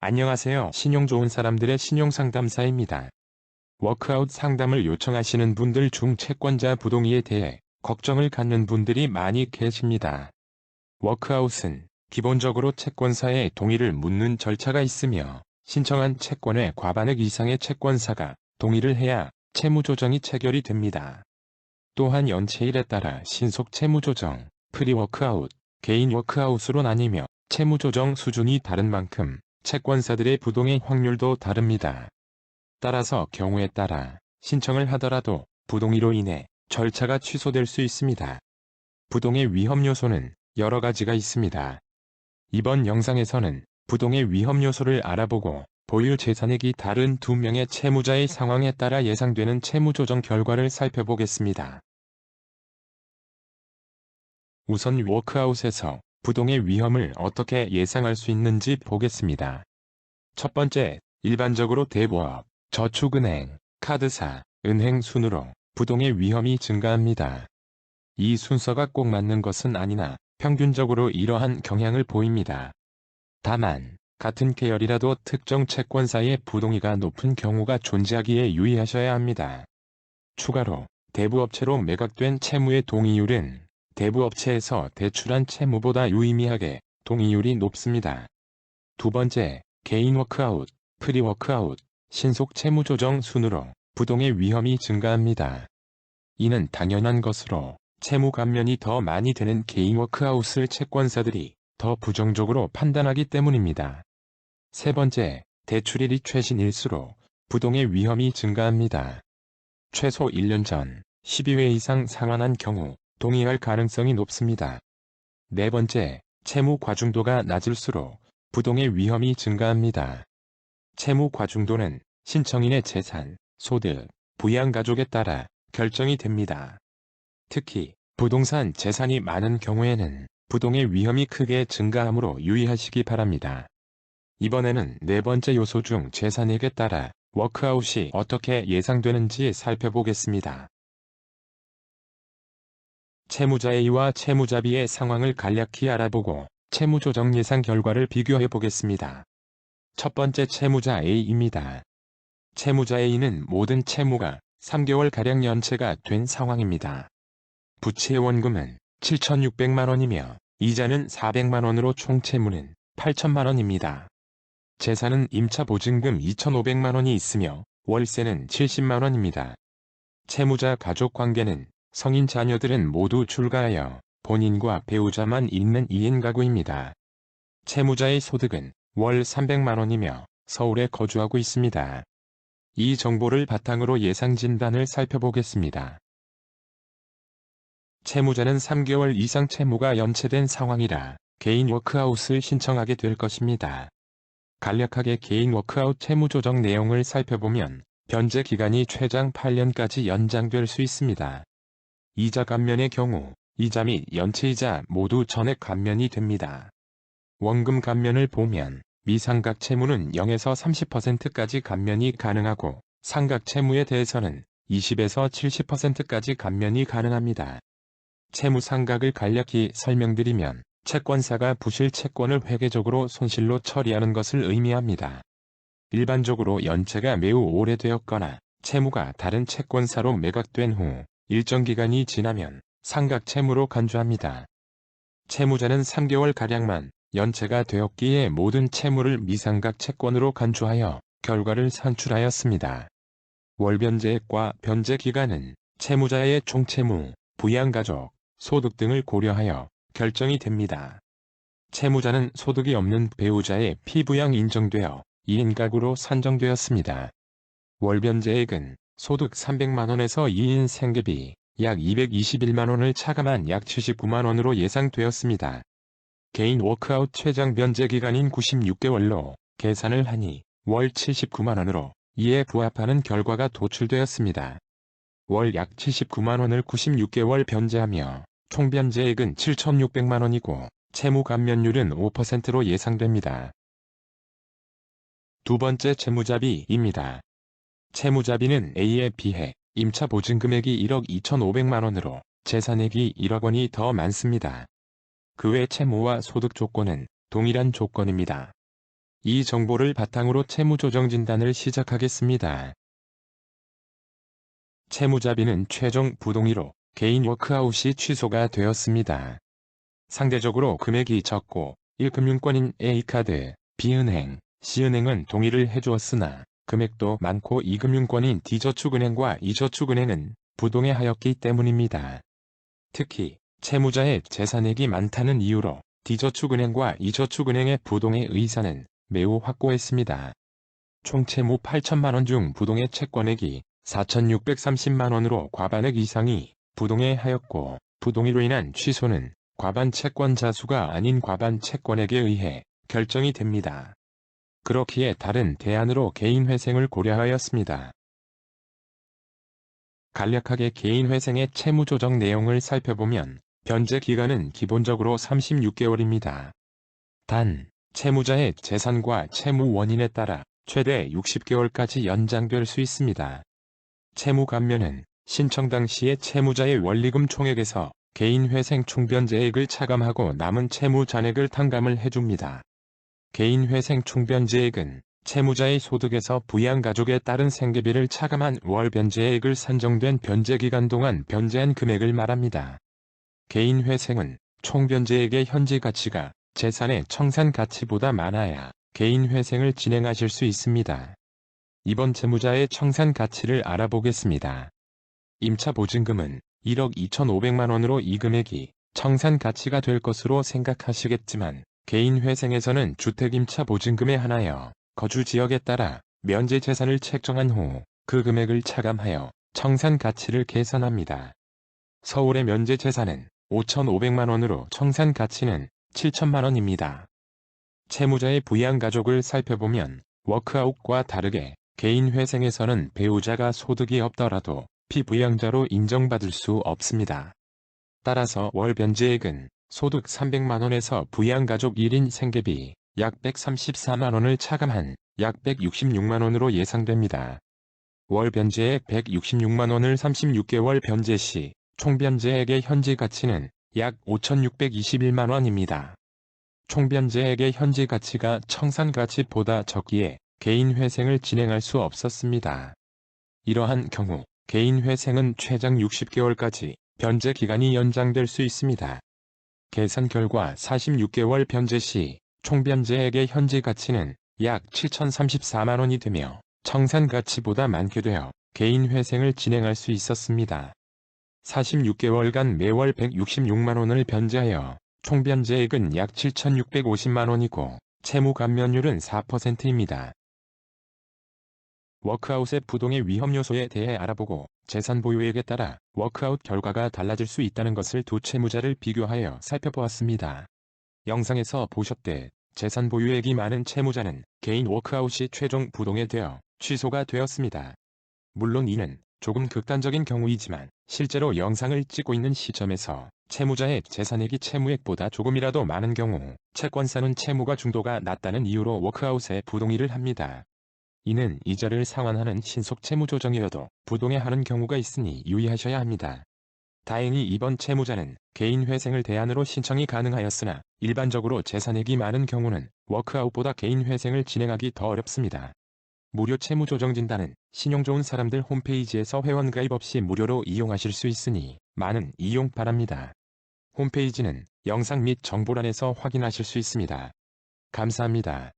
안녕하세요. 신용 좋은 사람들의 신용상담사입니다. 워크아웃 상담을 요청하시는 분들 중 채권자 부동의에 대해 걱정을 갖는 분들이 많이 계십니다. 워크아웃은 기본적으로 채권사의 동의를 묻는 절차가 있으며 신청한 채권의 과반액 이상의 채권사가 동의를 해야 채무조정이 체결이 됩니다. 또한 연체일에 따라 신속 채무조정, 프리워크아웃, 개인 워크아웃으로 나뉘며 채무조정 수준이 다른 만큼 채권사들의 부동의 확률도 다릅니다. 따라서 경우에 따라 신청을 하더라도 부동의로 인해 절차가 취소될 수 있습니다. 부동의 위험 요소는 여러 가지가 있습니다. 이번 영상에서는 부동의 위험 요소를 알아보고 보유 재산액이 다른 두 명의 채무자의 상황에 따라 예상되는 채무 조정 결과를 살펴보겠습니다. 우선 워크아웃에서 부동의 위험을 어떻게 예상할 수 있는지 보겠습니다. 첫 번째, 일반적으로 대부업, 저축은행, 카드사, 은행 순으로 부동의 위험이 증가합니다. 이 순서가 꼭 맞는 것은 아니나 평균적으로 이러한 경향을 보입니다. 다만 같은 계열이라도 특정 채권사의 부동의가 높은 경우가 존재하기에 유의하셔야 합니다. 추가로 대부업체로 매각된 채무의 동의율은 대부업체에서 대출한 채무보다 유의미하게 동의율이 높습니다. 두 번째, 개인 워크아웃, 프리 워크아웃, 신속 채무 조정 순으로 부동의 위험이 증가합니다. 이는 당연한 것으로 채무 감면이 더 많이 되는 개인 워크아웃을 채권사들이 더 부정적으로 판단하기 때문입니다. 세 번째, 대출일이 최신일수록 부동의 위험이 증가합니다. 최소 1년 전 12회 이상 상환한 경우 동의할 가능성이 높습니다. 네 번째, 채무 과중도가 낮을수록 부동의 위험이 증가합니다. 채무 과중도는 신청인의 재산, 소득, 부양가족에 따라 결정이 됩니다. 특히 부동산 재산이 많은 경우에는 부동의 위험이 크게 증가하므로 유의하시기 바랍니다. 이번에는 네 번째 요소 중 재산액에 따라 워크아웃이 어떻게 예상되는지 살펴보겠습니다. 채무자 A와 채무자 B의 상황을 간략히 알아보고 채무조정 예상 결과를 비교해 보겠습니다. 첫 번째 채무자 A입니다. 채무자 A는 모든 채무가 3개월가량 연체가 된 상황입니다. 부채 원금은 7,600만원이며 이자는 400만원으로 총 채무는 8천만원입니다. 재산은 임차 보증금 2,500만원이 있으며 월세는 70만원입니다. 채무자 가족 관계는 성인 자녀들은 모두 출가하여 본인과 배우자만 있는 2인 가구입니다. 채무자의 소득은 월 300만원이며 서울에 거주하고 있습니다. 이 정보를 바탕으로 예상 진단을 살펴보겠습니다. 채무자는 3개월 이상 채무가 연체된 상황이라 개인 워크아웃을 신청하게 될 것입니다. 간략하게 개인 워크아웃 채무 조정 내용을 살펴보면 변제 기간이 최장 8년까지 연장될 수 있습니다. 이자 감면의 경우 이자 및 연체이자 모두 전액 감면이 됩니다. 원금 감면을 보면 미상각 채무는 0에서 30%까지 감면이 가능하고 상각 채무에 대해서는 20에서 70%까지 감면이 가능합니다. 채무 상각을 간략히 설명드리면 채권사가 부실 채권을 회계적으로 손실로 처리하는 것을 의미합니다. 일반적으로 연체가 매우 오래되었거나 채무가 다른 채권사로 매각된 후 일정 기간이 지나면 상각 채무로 간주합니다. 채무자는 3개월가량만 연체가 되었기에 모든 채무를 미상각 채권으로 간주하여 결과를 산출하였습니다. 월변제액과 변제기간은 채무자의 총채무, 부양가족, 소득 등을 고려하여 결정이 됩니다. 채무자는 소득이 없는 배우자의 피부양 인정되어 2인 가구로 산정되었습니다. 월변제액은 소득 300만원에서 2인 생계비 약 221만원을 차감한 약 79만원으로 예상되었습니다. 개인 워크아웃 최장 변제 기간인 96개월로 계산을 하니 월 79만원으로 이에 부합하는 결과가 도출되었습니다. 월 약 79만원을 96개월 변제하며 총 변제액은 7,600만원이고 채무 감면율은 5%로 예상됩니다. 두 번째 채무자비입니다. 채무자비는 A에 비해 임차 보증금액이 1억 2,500만원으로 재산액이 1억 원이 더 많습니다. 그 외 채무와 소득 조건은 동일한 조건입니다. 이 정보를 바탕으로 채무조정 진단을 시작하겠습니다. 채무자비는 최종 부동의로 개인 워크아웃이 취소가 되었습니다. 상대적으로 금액이 적고 1금융권인 A카드, B은행, C은행은 동의를 해주었으나 금액도 많고 2금융권인 D저축은행과 E저축은행은 부동의하였기 때문입니다. 특히 채무자의 재산액이 많다는 이유로 D저축은행과 E저축은행의 부동의 의사는 매우 확고했습니다. 총 채무 8천만원 중 부동의 채권액이 4,630만원으로 과반액 이상이 부동의하였고 부동의로 인한 취소는 과반 채권 자 수가 아닌 과반 채권액에 의해 결정이 됩니다. 그렇기에 다른 대안으로 개인회생을 고려하였습니다. 간략하게 개인회생의 채무조정 내용을 살펴보면 변제 기간은 기본적으로 36개월입니다. 단, 채무자의 재산과 채무 원인에 따라 최대 60개월까지 연장될 수 있습니다. 채무 감면은 신청 당시에 채무자의 원리금 총액에서 개인회생 총변제액을 차감하고 남은 채무 잔액을 탕감을 해줍니다. 개인회생 총변제액은 채무자의 소득에서 부양가족에 따른 생계비를 차감한 월 변제액을 산정된 변제기간 동안 변제한 금액을 말합니다. 개인회생은 총변제액의 현재 가치가 재산의 청산 가치보다 많아야 개인회생을 진행하실 수 있습니다. 이번 채무자의 청산 가치를 알아보겠습니다. 임차 보증금은 1억 2,500만원으로 이 금액이 청산 가치가 될 것으로 생각하시겠지만 개인회생에서는 주택임차 보증금에 한하여 거주 지역에 따라 면제 재산을 책정한 후 그 금액을 차감하여 청산 가치를 계산합니다. 서울의 면제 재산은 5,500만원으로 청산 가치는 7천만원입니다. 채무자의 부양가족을 살펴보면 워크아웃과 다르게 개인회생에서는 배우자가 소득이 없더라도 피부양자로 인정받을 수 없습니다. 따라서 월 변제액은 소득 300만원에서 부양가족 1인 생계비 약 134만원을 차감한 약 166만원으로 예상됩니다. 월 변제액 166만원을 36개월 변제 시 총변제액의 현재 가치는 약 5,621만원입니다. 총변제액의 현재 가치가 청산 가치보다 적기에 개인 회생을 진행할 수 없었습니다. 이러한 경우 개인 회생은 최장 60개월까지 변제 기간이 연장될 수 있습니다. 계산 결과 46개월 변제 시 총변제액의 현재 가치는 약 7,034만원이 되며 청산 가치보다 많게 되어 개인 회생을 진행할 수 있었습니다. 46개월간 매월 166만원을 변제하여 총변제액은 약 7,650만원이고 채무 감면율은 4%입니다. 워크아웃의 부동의 위험 요소에 대해 알아보고 재산 보유액에 따라 워크아웃 결과가 달라질 수 있다는 것을 두 채무자를 비교하여 살펴보았습니다. 영상에서 보셨듯 재산 보유액이 많은 채무자는 개인 워크아웃이 최종 부동에 되어 취소가 되었습니다. 물론 이는 조금 극단적인 경우이지만 실제로 영상을 찍고 있는 시점에서 채무자의 재산액이 채무액보다 조금이라도 많은 경우 채권사는 채무가 중도가 낮다는 이유로 워크아웃에 부동의를 합니다. 이는 이자를 상환하는 신속 채무조정이어도 부동에 하는 경우가 있으니 유의하셔야 합니다. 다행히 이번 채무자는 개인회생을 대안으로 신청이 가능하였으나 일반적으로 재산액이 많은 경우는 워크아웃보다 개인회생을 진행하기 더 어렵습니다. 무료 채무조정진단은 신용 좋은 사람들 홈페이지에서 회원가입 없이 무료로 이용하실 수 있으니 많은 이용 바랍니다. 홈페이지는 영상 및 정보란에서 확인하실 수 있습니다. 감사합니다.